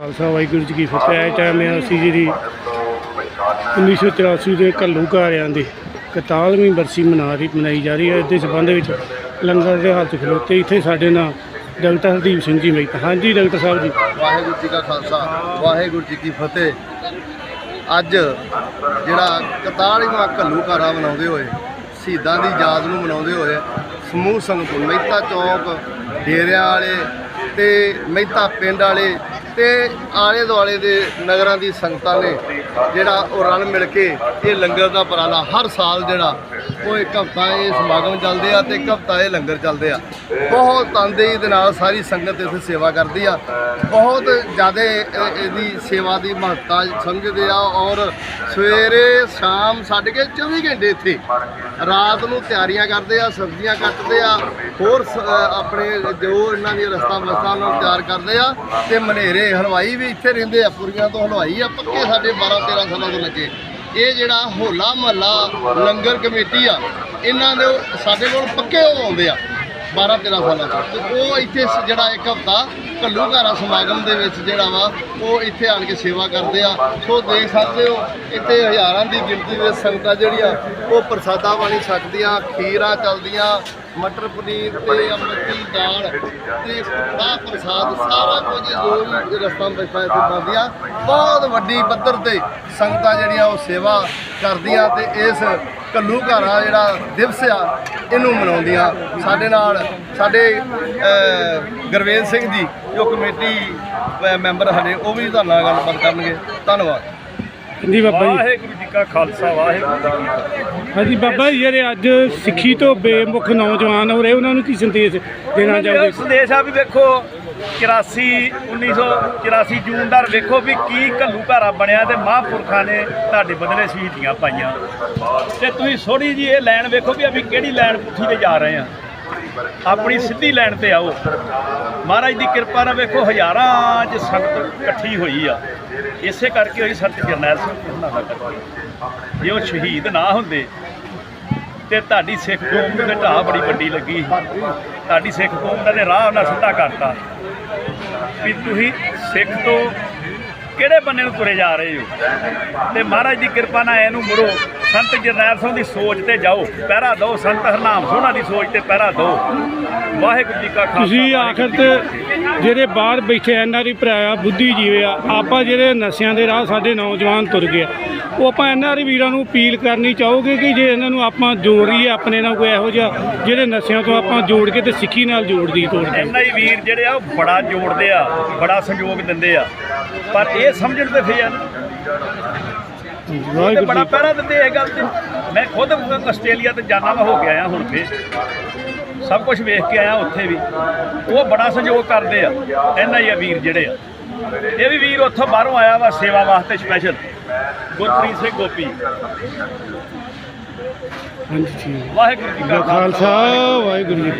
ਖਾਲਸਾ ਵਾਹਿਗੁਰੂ ਜੀ ਕੀ ਫਤਿਹ। ਇਹ ਟਾਈਮ ਹੈ ਅਸੀਂ ਜਿਹੜੀ 1984 ਦੇ ਘੱਲੂ ਘਾਰਿਆਂ ਦੀ 41ਵੀਂ ਬਰਸੀ ਮਨਾ ਰਹੀ, ਮਨਾਈ ਜਾ ਰਹੀ ਹੈ। ਇਸ ਦੇ ਸੰਬੰਧ ਵਿੱਚ ਲੰਗਰ ਦੇ ਹਾਲ 'ਚ ਖਲੋਤੇ ਇੱਥੇ ਸਾਡੇ ਨਾਲ ਡਾਕਟਰ ਹਰਦੀਪ ਸਿੰਘ ਜੀ ਮਹਿਤਾ ਹਾਂਜੀ, ਡਾਕਟਰ ਸਾਹਿਬ ਜੀ। ਵਾਹਿਗੁਰੂ ਜੀ ਕਾ ਖਾਲਸਾ, ਵਾਹਿਗੁਰੂ ਜੀ ਕੀ ਫਤਿਹ। ਅੱਜ ਜਿਹੜਾ 41ਵਾਂ ਘੱਲੂ ਘਾਰਾ ਮਨਾਉਂਦੇ ਹੋਏ, ਸ਼ਹੀਦਾਂ ਦੀ ਯਾਦ ਨੂੰ ਮਨਾਉਂਦੇ ਹੋਏ, ਸਮੂਹ ਸੰਗਤ ਮਹਿਤਾ ਚੌਕ, ਡੇਰਿਆਂ ਵਾਲੇ ਤੇ ਮਹਿਤਾ ਪਿੰਡ ਵਾਲੇ ਤੇ ਆਲੇ ਦੁਆਲੇ ਦੇ ਨਗਰਾਂ ਦੀ ਸੰਗਤਾਂ ਨੇ ਜਿਹੜਾ ਉਹ ਰਲ ਮਿਲ ਕੇ ਇਹ ਲੰਗਰ ਦਾ ਉਪਰਾਲਾ ਹਰ ਸਾਲ ਜਿਹੜਾ ਉਹ ਇੱਕ ਹਫ਼ਤਾ ਇਹ ਸਮਾਗਮ ਚੱਲਦੇ ਆ ਤੇ ਇੱਕ ਹਫ਼ਤਾ ਇਹ ਲੰਗਰ ਚੱਲਦੇ ਆ। ਬਹੁਤ ਤਨਦੇਹੀ ਦੇ ਨਾਲ ਸਾਰੀ ਸੰਗਤ ਇੱਥੇ ਸੇਵਾ ਕਰਦੀ ਆ। ਬਹੁਤ ਜ਼ਿਆਦਾ ਇਹਦੀ ਸੇਵਾ ਦੀ ਮਹੱਤਤਾ ਸਮਝਦੇ ਆ ਔਰ ਸਵੇਰੇ ਸ਼ਾਮ ਛੱਡ ਕੇ 24 ਘੰਟੇ ਇੱਥੇ ਰਾਤ ਨੂੰ ਤਿਆਰੀਆਂ ਕਰਦੇ ਆ, ਸਬਜ਼ੀਆਂ ਕੱਟਦੇ ਆ, ਹੋਰ ਸ- ਆਪਣੇ ਜੋ ਇਹਨਾਂ ਦੀ ਰਸਤਾ ਬਸਤਾ ਨਾਲ ਤਿਆਰ ਕਰਦੇ ਆ ਤੇ ਮਨੇਰੇ ਹਲਵਾਈ ਵੀ ਇੱਥੇ ਰਹਿੰਦੇ ਆ, ਪੁਰੀਆਂ ਤੋਂ ਹਲਵਾਈ ਆ, ਪੱਕੇ ਸਾਡੇ 12 13 ਸਾਲਾਂ ਤੋਂ ਲੱਗੇ ਇਹ ਜਿਹੜਾ ਹੋਲਾ ਮਹੱਲਾ ਲੰਗਰ ਕਮੇਟੀ ਆ, ਇਹਨਾਂ ਦੇ ਸਾਡੇ ਕੋਲ ਪੱਕੇ ਉਹ ਆਉਂਦੇ ਆ। 12 13 ਸਾਲਾਂ ਤੋਂ ਤੇ ਉਹ ਇੱਥੇ ਸ- ਜਿਹੜਾ ਇੱਕ ਹਫਤਾ ਕੱਲੂ ਘਾਰਾ ਸਮਾਗਮ ਦੇ ਵਿੱਚ ਜਿਹੜਾ ਵਾ, ਉਹ ਇੱਥੇ ਆਣ ਕੇ ਸੇਵਾ ਕਰਦੇ ਆ। ਸੋ ਦੇਖ ਸਕਦੇ ਹੋ, ਇੱਥੇ ਹਜ਼ਾਰਾਂ ਦੀ ਗਿਣਤੀ ਦੇ ਸੰਗਤਾਂ ਜਿਹੜੀਆਂ, ਉਹ ਪ੍ਰਸਾਦਾ ਪਾਣੀ ਛਕਦੀਆਂ, ਖੀਰਾਂ ਚੱਲਦੀਆਂ, ਮਟਰ ਪਨੀਰ ਤੇ ਅਮਰਤੀ ਦਾਲ ਤੇ ਕੜਾਹ ਪ੍ਰਸਾਦ, ਸਾਰਾ ਕੁਝ ਜੋ ਰਸਤਾ ਬੈਠਾ ਇੱਥੇ ਬਣਦੀਆਂ। ਬਹੁਤ ਵੱਡੀ ਪੱਧਰ ਤੇ ਸੰਗਤਾਂ ਜਿਹੜੀਆਂ ਉਹ ਸੇਵਾ ਕਰਦੀਆਂ ਤੇ ਇਸ ਕੱਲੂ ਘਾਰਾ ਜਿਹੜਾ ਦਿਵਸ ਆ ਇਹਨੂੰ ਮਨਾਉਂਦੀਆਂ। ਸਾਡੇ ਨਾਲ ਸਾਡੇ ਅਹ, ਗੁਰਵੇਲ ਸਿੰਘ ਜੀ ਜੋ ਕਮੇਟੀ ਮੈਂਬਰ ਸਾਡੇ ਉਹ ਵੀ ਤੁਹਾਡੇ ਨਾਲ ਗੱਲਬਾਤ ਕਰਨਗੇ। ਧੰਨਵਾਦ। ਹਾਂਜੀ ਬਾਬਾ ਜੀ। ਵਾਹਿਗੁਰੂ ਜੀ ਕਾ ਖਾਲਸਾ ਵਾਹਿਗੁਰੂ ਜੀ ਕੀ ਹਾਂਜੀ ਬਾਬਾ ਜੀ ਜਿਹੜੇ ਅੱਜ ਸਿੱਖੀ ਤੋਂ ਬੇਮੁਖ ਨੌਜਵਾਨ ਹੋ ਰਹੇ ਉਹਨਾਂ ਨੂੰ ਕੀ ਸੰਦੇਸ਼ ਦੇਣਾ ਚਾਹੋਗੇ? ਸੰਦੇਸ਼ ਆ ਵੀ ਵੇਖੋ 84 1984 ਜੂਨ ਦਾ ਵੇਖੋ ਵੀ ਕੀ ਘੱਲੂ ਘਾਰਾ ਬਣਿਆ ਤੇ ਮਹਾਂਪੁਰਖਾਂ ਨੇ ਤੁਹਾਡੇ ਬਦਲੇ ਸ਼ਹੀਦੀਆਂ ਪਾਈਆਂ। ਤੇ ਤੁਸੀਂ ਥੋੜੀ ਜੀ ਇਹ ਲਾਈਨ ਵੇਖੋ ਵੀ ਅਸੀਂ ਕਿਹੜੀ ਲਾਈਨ ਪੁੱਠੀ ਤੇ ਜਾ ਰਹੇ ਆ ਆਪਣੀ ਸਿੱਧੀ ਲਾਈਨ ਤੇ ਆਓ। ਮਹਾਰਾਜ ਦੀ ਕਿਰਪਾ ਨਾਲ ਵੇਖੋ ਹਜ਼ਾਰਾਂ ਚ ਸੰਗਤ ਇਕੱਠੀ ਹੋਈ ਆ। ਇਸੇ ਕਰਕੇ ਹੋਈ ਸੰਤ ਜਰਨੈਲ ਸਿੰਘ ਜੀ ਦਾ ਕਰਕੇ ਜੇ ਉਹ ਸ਼ਹੀਦ ਨਾ ਹੁੰਦੇ ਤੇ ਤੁਹਾਡੀ ਸਿੱਖ ਕੌਮ ਦੇ ਢਾਹ ਬੜੀ ਵੱਡੀ ਲੱਗੀ। ਤੁਹਾਡੀ ਸਿੱਖ ਕੌਮ ਦਾ ਤੇ ਰਾਹ ਉਹਨਾਂ ਸਿੱਧਾ ਕਰਤਾ। ਵੀ ਤੁਸੀਂ ਸਿੱਖ ਤੋਂ ਕਿਹੜੇ ਬੰਨੇ ਨੂੰ ਤੁਰੇ ਜਾ ਰਹੇ ਹੋ? ਤੇ ਮਹਾਰਾਜ ਦੀ ਕਿਰਪਾ ਨਾਲ ਇਹਨੂੰ ਮੁੜੋ। ਸੰਤ ਜਰਨੈਲ ਸਿੰਘ ਦੀ ਸੋਚ ਤੇ ਜਾਓ। ਪਹਿਰਾ ਦਿਓ। ਸੰਤ ਹਰਨਾਮ ਸੋਹਣਾ ਦੀ ਸੋਚ ਤੇ ਪਹਿਰਾ ਦਿਓ। ਵਾਹਿਗੁਰੂ ਜੀ ਕਾ ਖਾਲਸਾ ਤੁਸੀਂ ਆਖਰ ਤੇ। ਜਿਹੜੇ ਬਾਹਰ ਬੈਠੇ ਐਨਆਰਈ ਭਰਾ ਬੁੱਧੀ ਜੀਵੇ ਆ ਆਪਾਂ ਜਿਹੜੇ ਨਸ਼ਿਆਂ ਦੇ ਰਾਹ ਸਾਡੇ ਨੌਜਵਾਨ ਤੁਰ ਗਏ ਉਹ ਆਪਾਂ ਐਨਆਰਈ ਵੀਰਾਂ ਨੂੰ ਅਪੀਲ ਕਰਨੀ ਚਾਹੋਗੇ ਕਿ ਜੇ ਇਹਨਾਂ ਨੂੰ ਆਪਾਂ ਜੋੜੀਏ ਆਪਣੇ ਨਾਲ ਕੋਈ ਇਹੋ ਜਿਹਾ ਜਿਹੜੇ ਨਸ਼ਿਆਂ ਤੋਂ ਆਪਾਂ ਜੋੜ ਕੇ ਤੇ ਸਿੱਖੀ ਨਾਲ ਜੋੜਦੀ ਤੋੜਦੇ ਇੰਨਾ ਹੀ ਵੀਰ ਜਿਹੜੇ ਆ ਉਹ ਬੜਾ ਜੋੜਦੇ ਆ ਬੜਾ ਸਹਿਯੋਗ ਦਿੰਦੇ ਆ। ਪਰ ਇਹ ਸਮਝਣ ਤੇ ਫੇਰ ਵਾਹਿਗੁਰੂ ਬੜਾ ਪਹਿਰਾ ਦਿੰਦੇ ਇਹ ਗੱਲ ਤੇ। ਮੈਂ ਖੁਦ ਆਸਟ੍ਰੇਲੀਆ ਤੇ ਜਾਣਾ ਵਾ ਹੋ ਕੇ ਆਇਆ ਹੁਣ ਫੇ ਸਭ ਕੁਝ ਵੇਖ ਕੇ ਆਇਆ ਉੱਥੇ ਵੀ। ਉਹ ਬੜਾ ਸਹਿਯੋਗ ਕਰਦੇ ਆ ਇੰਨਾ ਹੀ ਵੀਰ ਜਿਹੜੇ ਆ। ਇਹ ਵੀ ਵੀਰ ਉੱਥੋਂ ਬਾਹਰੋਂ ਆਇਆ ਵਾ ਸੇਵਾ ਵਾਸਤੇ ਸਪੈਸ਼ਲ ਗੁਰਪ੍ਰੀਤ ਸਿੰਘ ਗੋਪੀ। ਹਾਂਜੀ ਠੀਕ। ਵਾਹਿਗੁਰੂ ਜੀ ਕਾ ਖਾਲਸਾ ਵਾਹਿਗੁਰੂ ਜੀ